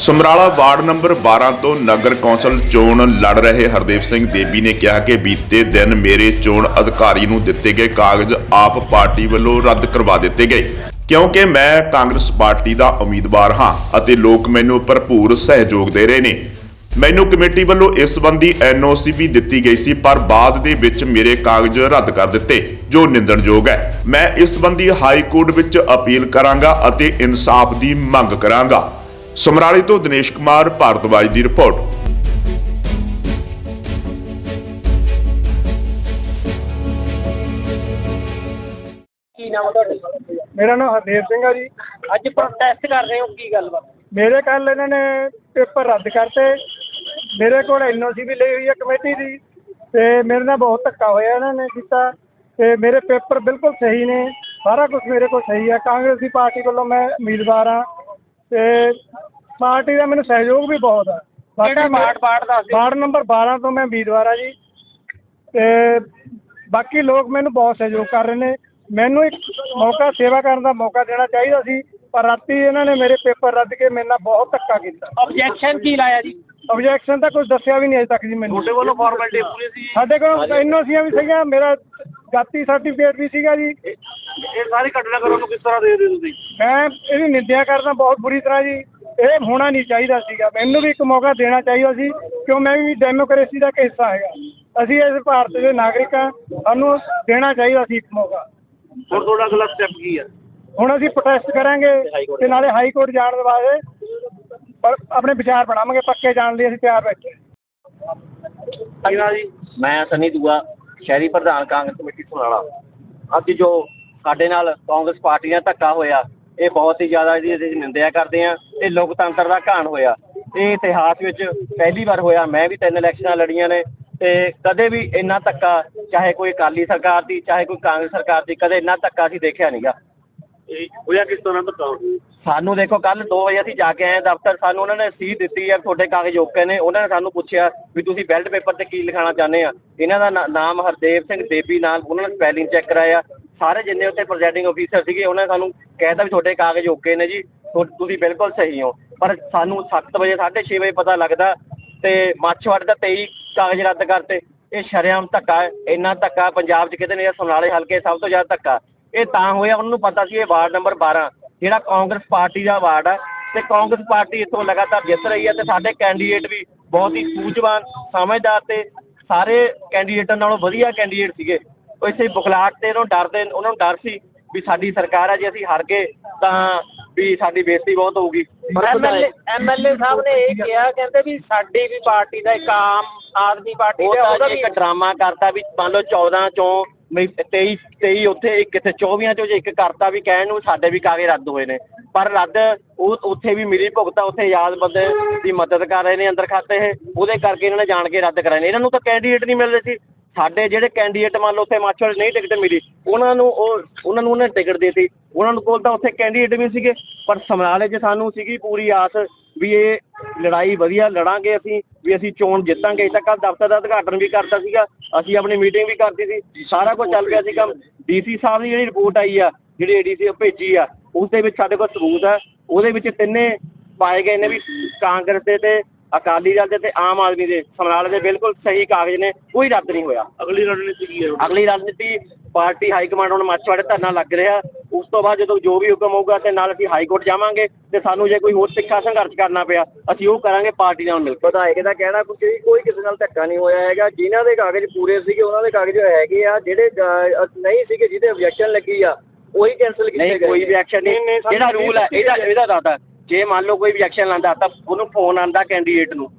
Samrala ward number 12 ਤੋਂ ਨਗਰ council ਚੋਣ ਲੜ ਰਹੇ ਹਰਦੇਵ ਸਿੰਘ ਦੇਬੀ ਨੇ ਕਿਹਾ ਕਿ ਬੀਤੇ ਦਿਨ ਮੇਰੇ ਚੋਣ ਅਧਿਕਾਰੀ ਨੂੰ ਦਿੱਤੇ ਗਏ ਕਾਗਜ਼ ਆਪ ਪਾਰਟੀ ਵੱਲੋਂ ਰੱਦ ਕਰਵਾ ਦਿੱਤੇ ਗਏ। ਕਿਉਂਕਿ ਮੈਂ ਕਾਂਗਰਸ ਪਾਰਟੀ ਦਾ ਉਮੀਦਵਾਰ ਹਾਂ ਅਤੇ ਲੋਕ ਮੈਨੂੰ ਭਰਪੂਰ ਸਹਿਯੋਗ ਦੇ ਰਹੇ ਨੇ। ਮੈਨੂੰ ਕਮੇਟੀ ਵੱਲੋਂ ਇਸ ਸੰਬੰਧੀ ਐਨਓਸੀ ਵੀ ਦਿੱਤੀ ਗਈ ਸੀ, ਪਰ ਬਾਅਦ ਦੇ ਵਿੱਚ ਮੇਰੇ ਕਾਗਜ਼ ਰੱਦ ਕਰ ਦਿੱਤੇ, ਜੋ ਨਿੰਦਣਯੋਗ ਹੈ। ਮੈਂ ਇਸ ਸੰਬੰਧੀ ਹਾਈ ਕੋਰਟ ਵਿੱਚ ਅਪੀਲ ਕਰਾਂਗਾ ਅਤੇ ਇਨਸਾਫ ਦੀ ਮੰਗ ਕਰਾਂਗਾ। ਸਮਰਾਲੇ ਤੋਂ ਦਿਨੇਸ਼ ਕੁਮਾਰ ਭਾਰਤਵਾਜ ਦੀ ਰਿਪੋਰਟ। ਕੀ ਨਾਮ ਆ ਤੁਹਾਡਾ? ਮੇਰਾ ਨਾਮ ਹਰਦੇਵ ਸਿੰਘ ਆ ਜੀ। ਅੱਜ ਪ੍ਰੋਟੈਸਟ ਕਰ ਰਹੇ ਹੋ ਕੀ ਗੱਲਬਾਤ ਮੇਰੇ ਕੱਲ ਇਹਨਾਂ ਨੇ ਪੇਪਰ ਰੱਦ ਕਰਤੇ। ਮੇਰੇ ਕੋਲ ਐਨਓਸੀ ਵੀ ਲਈ ਹੋਈ ਹੈ ਕਮੇਟੀ ਦੀ। ਤੇ ਮੇਰੇ ਨਾਲ ਬਹੁਤ ਧੱਕਾ ਹੋਇਆ ਇਹਨਾਂ ਨੇ ਕੀਤਾ। ਤੇ ਮੇਰੇ ਪੇਪਰ ਬਿਲਕੁਲ ਸਹੀ ਨੇ। ਸਾਰਾ ਕੁਝ ਮੇਰੇ ਕੋਲ ਸਹੀ ਹੈ ਕਾਂਗਰਸ ਦੀ ਪਾਰਟੀ ਵੱਲੋਂ ਮੈਂ ਉਮੀਦਵਾਰ ਹਾਂ। ਤੇ ਪਾਰਟੀ ਦਾ ਮੈਨੂੰ ਸਹਿਯੋਗ ਵੀ ਬਹੁਤ ਹੈ ਕਿਹੜਾ ਮੈਂ- ਵਾਰਡ ਵਾਰਡ ਦੱਸ ਦਿਓ ਵਾਰਡ ਨੰਬਰ 12 ਤੋਂ ਮੈਂ ਉਮੀਦਵਾਰ ਆ ਜੀ। ਤੇ ਬਾਕੀ ਲੋਕ ਮੈਨੂੰ ਬਹੁਤ ਸਹਿਯੋਗ ਕਰ ਰਹੇ ਨੇ। ਮੈਨੂੰ ਇੱਕ ਮੌਕਾ ਸੇਵਾ ਕਰਨ ਦਾ ਮੌਕਾ ਦੇਣਾ ਚਾਹੀਦਾ ਸੀ ਪਰ ਰਾਤੀ ਇਹਨਾਂ ਨੇ ਮੇਰੇ ਪੇਪਰ ਰੱਦ ਕੇ ਮੇਰੇ ਨਾਲ ਬਹੁਤ ਧੱਕਾ ਕੀਤਾ। ਆਬਜੈਕਸ਼ਨ ਕੀ ਲਾਇਆ ਜੀ? ਆਬਜੈਕਸ਼ਨ ਤਾਂ ਕੁਝ ਦੱਸਿਆ ਵੀ ਨਹੀਂ ਅਜੇ ਤੱਕ ਜੀ ਮੈਨੂੰ। ਤੁਹਾਡੇ ਵੱਲੋਂ ਫਾਰਮੈਲਿਟੀ ਪੂਰੀ ਸੀ? ਸਾਡੇ ਕੋਲ ਐਨਓਸੀਆਂ ਵੀ ਸੀਗੀਆਂ ਮੇਰਾ ਜਾਤੀ ਸਰਟੀਫਿਕੇਟ ਵੀ ਸੀਗਾ ਜੀ। ਇਹ ਸਾਰੀ ਘਟਨਾ ਕਰੋ ਨੂੰ ਕਿਸ ਤਰ੍ਹਾਂ ਦੇ ਦੇ ਤੁਸੀਂ? ਮੈਂ ਇਹਦੀ ਨਿੰਦਿਆ ਕਰਦਾ ਬਹੁਤ ਬੁਰੀ ਤਰ੍ਹਾਂ ਜੀ। ਇਹ ਹੋਣਾ ਨਹੀਂ ਚਾਹੀਦਾ ਸੀਗਾ। ਮੈਨੂੰ ਵੀ ਇੱਕ ਮੌਕਾ ਦੇਣਾ ਚਾਹੀਦਾ ਸੀ ਕਿਉਂ ਮੈਂ ਵੀ ਡੈਮੋਕ੍ਰੇਸੀ ਦਾ ਇੱਕ ਹਿੱਸਾ ਹੈਗਾ। ਅਸੀਂ ਇਸ ਭਾਰਤ ਦੇ ਨਾਗਰਿਕ ਹਾਂ। ਸਾਨੂੰ ਦੇਣਾ ਚਾਹੀਦਾ ਸੀ ਇੱਕ ਮੌਕਾ। ਹੁਣ ਤੁਹਾਡਾ ਅਗਲਾ ਸਟੈਪ ਕੀ ਹੈ ਹੁਣ ਅਸੀਂ ਪ੍ਰੋਟੈਸਟ ਕਰਾਂਗੇ ਤੇ ਨਾਲੇ ਹਾਈ ਕੋਰਟ ਜਾਣ ਦੇ ਬਾਅਦ ਪਰ ਆਪਣੇ ਵਿਚਾਰ ਬਣਾਵਾਂਗੇ। ਪੱਕੇ ਜਾਣ ਲਈ ਅਸੀਂ ਤਿਆਰ ਬੈਠੇ ਜੀ। ਮੈਂ ਸਨੀ ਦੂਆ ਸ਼ਹਿਰੀ ਪ੍ਰਧਾਨ ਕਾਂਗਰਸ ਕਮੇਟੀ ਸੁਨਾਲਾ ਅੱਜ ਜੋ ਸਾਡੇ ਨਾਲ ਕਾਂਗਰਸ ਪਾਰਟੀ ਨਾਲ ਧੱਕਾ ਹੋਇਆ ਇਹ ਬਹੁਤ ਹੀ ਜ਼ਿਆਦਾ ਇਹਦੀ ਅਸੀਂ ਨਿੰਦਿਆ ਕਰਦੇ ਹਾਂ ਇਹ ਲੋਕਤੰਤਰ ਦਾ ਘਾਣ ਹੋਇਆ। ਇਹ ਇਤਿਹਾਸ ਵਿੱਚ ਪਹਿਲੀ ਵਾਰ ਹੋਇਆ ਮੈਂ ਵੀ ਤਿੰਨ ਇਲੈਕਸ਼ਨਾਂ ਲੜੀਆਂ ਨੇ ਤੇ ਕਦੇ ਵੀ ਇੰਨਾ ਧੱਕਾ ਚਾਹੇ ਕੋਈ ਅਕਾਲੀ ਸਰਕਾਰ ਦੀ ਚਾਹੇ ਕੋਈ ਕਾਂਗਰਸ ਸਰਕਾਰ ਦੀ ਕਦੇ ਇੰਨਾ ਧੱਕਾ ਅਸੀਂ ਦੇਖਿਆ ਨਹੀਂਗਾ। ਇਹ ਹੋਇਆ ਕਿਸ ਤਰ੍ਹਾਂ ਧੱਕਾ ਸਾਨੂੰ ਦੇਖੋ ਕੱਲ 2 ਵਜੇ ਅਸੀਂ ਜਾ ਕੇ ਆਏ ਦਫ਼ਤਰ ਸਾਨੂੰ ਉਹਨਾਂ ਨੇ ਸੀਟ ਦਿੱਤੀ ਹੈ ਤੁਹਾਡੇ ਕਾਗਜ਼ ਓਕੇ ਨੇ ਉਹਨਾਂ ਨੇ ਸਾਨੂੰ ਪੁੱਛਿਆ ਵੀ ਤੁਸੀਂ ਬੈਲਟ ਪੇਪਰ ਤੇ ਕੀ ਲਿਖਾਉਣਾ ਚਾਹੁੰਦੇ ਆ। ਇਹਨਾਂ ਦਾ ਨਾਮ ਹਰਦੇਵ ਸਿੰਘ ਦੇਬੀ ਨਾਲ ਉਹਨਾਂ ਨੇ ਸਪੈਲਿੰਗ ਚੈੱਕ ਕਰਾਇਆ। ਸਾਰੇ ਜਿੰਨੇ ਉੱਥੇ ਪ੍ਰੈਜ਼ਾਈਡਿੰਗ ਅਫੀਸਰ ਸੀਗੇ ਉਹਨਾਂ ਨੇ ਸਾਨੂੰ ਕਹਿ ਕਹਿਤਾ ਵੀ ਤੁਹਾਡੇ ਕਾਗਜ਼ ਓਕੇ ਨੇ ਜੀ ਤੁ- ਤੁਸੀਂ ਬਿਲਕੁਲ ਸਹੀ ਹੋ। ਪਰ ਸਾਨੂੰ ਸੱਤ ਵਜੇ 6:30 ਵਜੇ ਪਤਾ ਲੱਗਦਾ ਤੇ ਮਾਛਵਾੜੇ ਦਾ ਤੇਈ ਕਾਗਜ਼ ਰੱਦ ਕਰਤੇ। ਇਹ ਸ਼ਰੇਆਮ ਧੱਕਾ ਹੈ ਇੰਨਾ ਧੱਕਾ ਪੰਜਾਬ 'ਚ ਕਿਤੇ ਨਹੀਂ ਹੈ, ਸਮਰਾਲੇ ਹਲਕੇ ਸਭ ਤੋਂ ਜ਼ਿਆਦਾ ਧੱਕਾ। ਇਹ ਤਾਂ ਹੋਇਆ ਉਹਨਾਂ ਨੂੰ ਪਤਾ ਸੀ ਇਹ ਵਾਰਡ ਨੰਬਰ 12 ਜਿਹੜਾ ਕਾਂਗਰਸ ਪਾਰਟੀ ਦਾ ਵਾਰਡ ਆ। ਤੇ ਕਾਂਗਰਸ ਪਾਰਟੀ ਇੱਥੋਂ ਲਗਾਤਾਰ ਜਿੱਤ ਰਹੀ ਹੈ ਤੇ ਸਾਡੇ ਕੈਂਡੀਡੇਟ ਵੀ ਬਹੁਤ ਹੀ ਸੂਝਵਾਨ ਸਮਝਦਾਰ ਤੇ ਸਾਰੇ ਕੈਂਡੀਡੇਟਾਂ ਨਾਲੋਂ ਵਧੀਆ ਕੈਂਡੀਡੇਟ ਸੀਗੇ। ਉਹ ਇਸੇ ਬੁਖਲਾਹਟ ਤੇ ਉਹਨਾਂ ਨੂੰ ਡਰਦੇ ਉਹਨਾਂ ਨੂੰ ਡਰ ਸੀ ਵੀ ਸਾਡੀ ਸਰਕਾਰ ਹੈ ਜੇ ਅਸੀਂ ਹਾਰ ਗਏ ਤਾਂ ਵੀ ਸਾਡੀ ਬੇਇੱਜ਼ਤੀ ਬਹੁਤ ਹੋਊਗੀ। ਐਮਐਲਏ ਐਮਐਲਏ ਸਾਹਿਬ ਨੇ ਇਹ ਕਿਹਾ ਕਹਿੰਦੇ ਵੀ ਸਾਡੀ ਵੀ ਪਾਰਟੀ ਦਾ ਇੱਕ ਆਮ ਆਦਮੀ ਪਾਰਟੀ ਦਾ ਉਹਦਾ ਵੀ ਇੱਕ ਡਰਾਮਾ ਕਰਤਾ ਵੀ ਮੰਨ ਲਓ 14 ਚੋਂ ਵੀ 23 23 ਉੱਥੇ ਇੱਕ ਕਿਤੇ 24 ਚੋਂ ਜੇ ਇੱਕ ਕਰਤਾ ਵੀ ਕਹਿਣ ਨੂੰ ਸਾਡੇ ਵੀ ਕਾਗਜ਼ ਰੱਦ ਹੋਏ ਨੇ। ਪਰ ਰੱਦ ਉਹ ਉੱਥੇ ਵੀ ਮਿਲੀ ਭੁਗਤਾ ਉੱਥੇ ਯਾਦ ਬੰਦੇ ਦੀ ਮਦਦ ਕਰ ਰਹੇ ਨੇ ਅੰਦਰ ਖਾਤੇ ਇਹ। ਉਹਦੇ ਕਰਕੇ ਇਹਨਾਂ ਨੇ ਜਾਣ ਕੇ ਰੱਦ ਕਰਾਏ ਨੇ। ਇਹਨਾਂ ਨੂੰ ਤਾਂ ਕੈਂਡੀਡੇਟ ਨਹੀਂ ਮਿਲ ਰਹੇ ਸੀ। ਸਾਡੇ ਜਿਹੜੇ ਕੈਂਡੀਡੇਟ ਮੰਨ ਲਓ ਉੱਥੇ ਮਾਚੜ ਨਹੀਂ ਟਿਕਟ ਮਿਲੀ ਉਹਨਾਂ ਨੂੰ ਉਹ ਉਹਨਾਂ ਨੂੰ ਉਹਨੇ ਟਿਕਟ ਦਿੱਤੀ। ਉਹਨਾਂ ਨੂੰ ਕੋਲ ਤਾਂ ਉੱਥੇ ਕੈਂਡੀਡੇਟ ਵੀ ਸੀਗੇ ਪਰ ਸਮਰਾਲੇ 'ਚ ਸਾਨੂੰ ਸੀਗੀ ਪੂਰੀ ਆਸ ਵੀ ਇਹ ਲੜਾਈ ਵਧੀਆ ਲੜਾਂਗੇ ਅਸੀਂ ਵੀ ਅਸੀਂ ਚੋਣ ਜਿੱਤਾਂਗੇ। ਤਾਂ ਕੱਲ ਦਫ਼ਤਰ ਦਾ ਉਦਘਾਟਨ ਵੀ ਕਰਤਾ ਸੀਗਾ ਅਸੀਂ ਆਪਣੀ ਮੀਟਿੰਗ ਵੀ ਕਰਤੀ ਸੀ। ਸਾਰਾ ਕੁਝ ਚੱਲ ਰਿਹਾ ਸੀ ਕੰਮ ਡੀਸੀ ਸਾਹਿਬ ਦੀ ਜਿਹੜੀ ਰਿਪੋਰਟ ਆਈ ਆ ਜਿਹੜੀ ਏਡੀਸੀ ਭੇਜੀ ਆ ਉਸ ਦੇ ਵਿੱਚ ਸਾਡੇ ਕੋਲ ਸਬੂਤ ਆ। ਉਹਦੇ ਵਿੱਚ ਤਿੰਨੇ ਪਾਏ ਗਏ ਨੇ ਵੀ ਕਾਂਗਰਸ ਦੇ ਤੇ ਅਕਾਲੀ ਦਲ ਦੇ ਤੇ ਆਮ ਆਦਮੀ ਦੇ ਸਮਰਾਲੇ ਦੇ ਬਿਲਕੁਲ ਸਹੀ ਕਾਗਜ਼ ਨੇ ਕੋਈ ਰੱਦ ਨਹੀਂ ਹੋਇਆ। ਅਗਲੀ ਰਣਨੀਤੀ ਕੀ ਹੈ? ਅਗਲੀ ਰਣਨੀਤੀ ਪਾਰਟੀ ਹਾਈ ਕਮਾਂਡ ਹੁਣ ਮਾਛਵਾੜੇ ਧਰਨਾ ਲੱਗ ਰਿਹਾ। ਉਸ ਤੋਂ ਬਾਅਦ ਜਦੋਂ ਜੋ ਵੀ ਹੁਕਮ ਹੋਊਗਾ ਤੇ ਨਾਲ ਅਸੀਂ ਹਾਈ ਕੋਰਟ ਜਾਵਾਂਗੇ ਤੇ ਸਾਨੂੰ ਜੇ ਕੋਈ ਹੋਰ ਸਿੱਖਾ ਸੰਘਰਸ਼ ਕਰਨਾ ਪਿਆ ਅਸੀਂ ਉਹ ਕਰਾਂਗੇ ਪਾਰਟੀ ਨਾਲ ਮਿਲ ਕੇ। ਵਿਧਾਇਕ ਦਾ ਕਹਿਣਾ ਕਿ ਕੋਈ ਕਿਸੇ ਨਾਲ ਧੱਕਾ ਨਹੀਂ ਹੋਇਆ ਹੈਗਾ। ਜਿਨ੍ਹਾਂ ਦੇ ਕਾਗਜ਼ ਪੂਰੇ ਸੀਗੇ ਉਹਨਾਂ ਦੇ ਕਾਗਜ਼ ਹੈਗੇ ਆ। ਜਿਹੜੇ ਨਹੀਂ ਸੀਗੇ ਜਿਹਦੇ ਆਬਜੈਕਸ਼ਨ ਲੱਗੀ ਆ ਉਹੀ ਕੈਨਸਲ ਕੀਤੇ ਨਹੀਂ ਗਏ ਕੋਈ ਵੀ ਐਕਸ਼ਨ ਨਹੀਂ, ਜਿਹੜਾ ਰੂਲ ਹੈ ਇਹਦਾ ਇਹਦਾ ਦਾਤਾ ਜੇ ਮੰਨ ਲਓ ਕੋਈ ਵੀ ਐਕਸ਼ਨ ਲਾਂਦਾ ਤਾਂ ਉਹਨੂੰ ਫੋਨ ਆਂਦਾ ਕੈਂਡੀਡੇਟ ਨੂੰ।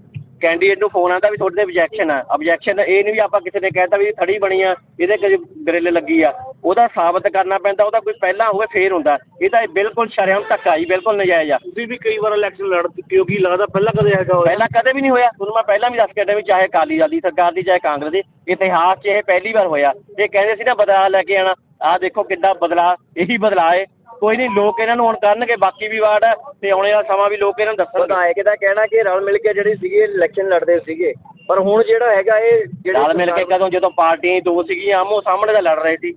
ਕੈਂਡੀਡੇਟ ਨੂੰ ਫੋਨ ਆਂਦਾ ਵੀ ਤੁਹਾਡੇ ਤੇ ਆਬਜੈਕਸ਼ਨ ਆ। ਆਬਜੈਕਸ਼ਨ ਇਹ ਨਹੀਂ ਵੀ ਆਪਾਂ ਕਿਸੇ ਨੇ ਕਹਿਤਾ ਵੀ ਥੜੀ ਬਣੀ ਆ ਇਹਦੇ ਕਦੇ ਗ੍ਰਿਲ ਲੱਗੀ ਆ। ਉਹਦਾ ਸਾਬਤ ਕਰਨਾ ਪੈਂਦਾ ਉਹਦਾ ਕੋਈ ਪਹਿਲਾਂ ਹੋਵੇ ਫੇਰ ਹੁੰਦਾ। ਇਹ ਤਾਂ ਬਿਲਕੁਲ ਸ਼ਰੇਆਮ ਧੱਕਾ ਜੀ ਬਿਲਕੁਲ ਨਜਾਇਜ਼ ਆ। ਤੁਸੀਂ ਵੀ ਕਈ ਵਾਰ ਇਲੈਕਸ਼ਨ ਲੜ ਚੁੱਕੇ ਹੋ ਕੀ ਲੱਗਦਾ ਪਹਿਲਾਂ ਕਦੇ ਹੈਗਾ ਹੋਇਆ? ਪਹਿਲਾਂ ਕਦੇ ਵੀ ਨਹੀਂ ਹੋਇਆ। ਤੁਹਾਨੂੰ ਮੈਂ ਪਹਿਲਾਂ ਵੀ ਦੱਸ ਕੇ ਹਟਿਆ ਵੀ ਚਾਹੇ ਅਕਾਲੀ ਦਲ ਦੀ ਸਰਕਾਰ ਦੀ ਚਾਹੇ ਕਾਂਗਰਸ ਦੀ ਇਤਿਹਾਸ 'ਚ ਇਹ ਪਹਿਲੀ ਵਾਰ ਹੋਇਆ। ਇਹ ਕਹਿੰਦੇ ਸੀ ਨਾ ਬਦਲਾਅ ਲੈ ਕੇ ਆਣਾ ਆਹ ਦੇਖੋ ਕਿੱਦਾਂ ਬਦਲਾਅ ਇਹੀ ਬਦਲਾਅ ਹੈ ਕੋਈ ਨਹੀਂ ਲੋਕ ਇਹਨਾਂ ਨੂੰ ਹੁਣ ਕਰਨਗੇ ਬਾਕੀ ਵੀ ਵਾਰਡ ਆ ਤੇ ਆਉਣੇ ਵਾਲਾ ਸਮਾਂ ਵੀ ਲੋਕ ਇਹਨਾਂ ਨੂੰ ਦੱਸਣਗੇ। ਵਿਧਾਇਕ ਦਾ ਕਹਿਣਾ ਕਿ ਰਲ ਮਿਲ ਕੇ ਜਿਹੜੀ ਸੀਗੀ ਇਲੈਕਸ਼ਨ ਲੜਦੇ ਸੀਗੇ। ਪਰ ਹੁਣ ਜਿਹੜਾ ਹੈਗਾ ਇਹ ਜਿਹੜੇ ਨਾਲ ਮਿਲ ਕੇ ਕਦੋਂ ਜਦੋਂ ਪਾਰਟੀਆਂ ਦੋ ਸੀਗੀਆਂ ਆਮੋ ਸਾਹਮਣੇ ਤਾਂ ਲੜ ਰਹੇ ਸੀ।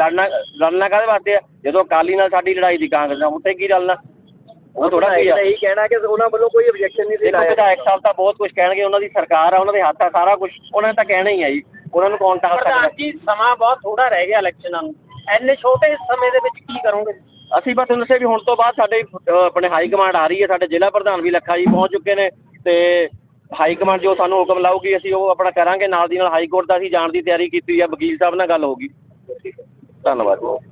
ਲੜਨਾ ਲੜਨਾ ਕਾਹਦੇ ਵਾਸਤੇ ਆ? ਜਦੋਂ ਅਕਾਲੀ ਨਾਲ ਸਾਡੀ ਲੜਾਈ ਦੀ ਕਾਂਗਰਸ ਨਾਲ ਉੱਥੇ ਕੀ ਰਲਣਾ? ਉਹ ਥੋੜਾ ਕੀ ਆ? ਇਹੀ ਕਹਿਣਾ ਕਿ ਉਹਨਾਂ ਵੱਲੋਂ ਕੋਈ ਆਬਜੈਕਸ਼ਨ ਨਹੀਂ ਸੀ ਦੇਖੋ ਲਾਇਆ। ਵਿਧਾਇਕ ਸਾਹਿਬ ਤਾਂ ਬਹੁਤ ਕੁਝ ਕਹਿਣਗੇ ਉਹਨਾਂ ਦੀ ਸਰਕਾਰ ਆ ਉਹਨਾਂ ਦੇ ਹੱਥ ਆ ਸਾਰਾ ਕੁਝ ਉਹਨਾਂ ਨੇ ਤਾਂ ਕਹਿਣਾ ਹੀ ਆ ਜੀ। ਉਹਨਾਂ ਨੂੰ ਕੌਣ ਟਾਲ ਸਕਦਾ? ਜੀ ਸਮਾਂ ਬਹੁਤ ਥੋੜਾ ਰਹਿ ਗਿਆ ਇਲੈਕਸ਼ਨਾਂ ਨੂੰ। ਐਨੇ ਛੋਟੇ ਸਮੇਂ ਦੇ ਵਿੱਚ ਕੀ ਕਰੋਗੇ? ਅਸੀਂ ਬਸ ਤੁਹਾਨੂੰ ਦੱਸਿਆ ਵੀ ਹੁਣ ਤੋਂ ਬਾਅਦ ਸਾਡੇ ਆਪਣੇ ਹਾਈ ਕਮਾਂਡ ਆ ਰਹੀ ਹੈ, ਸਾਡੇ ਜ਼ਿਲ੍ਹਾ ਪ੍ਰਧਾਨ ਵੀ ਲੱਖਾ ਜੀ ਪਹੁੰਚ ਚੁੱਕੇ ਨੇ ਅਤੇ ਹਾਈ ਕਮਾਂਡ ਜੋ ਸਾਨੂੰ ਹੁਕਮ ਲਾਊਗੀ, ਅਸੀਂ ਉਹ ਆਪਣਾ ਕਰਾਂਗੇ, ਨਾਲ ਦੀ ਨਾਲ ਹਾਈ ਕੋਰਟ ਦਾ ਅਸੀਂ ਜਾਣ ਦੀ ਤਿਆਰੀ ਕੀਤੀ ਆ, ਵਕੀਲ ਸਾਹਿਬ ਨਾਲ ਗੱਲ ਹੋਊਗੀ ਧੰਨਵਾਦ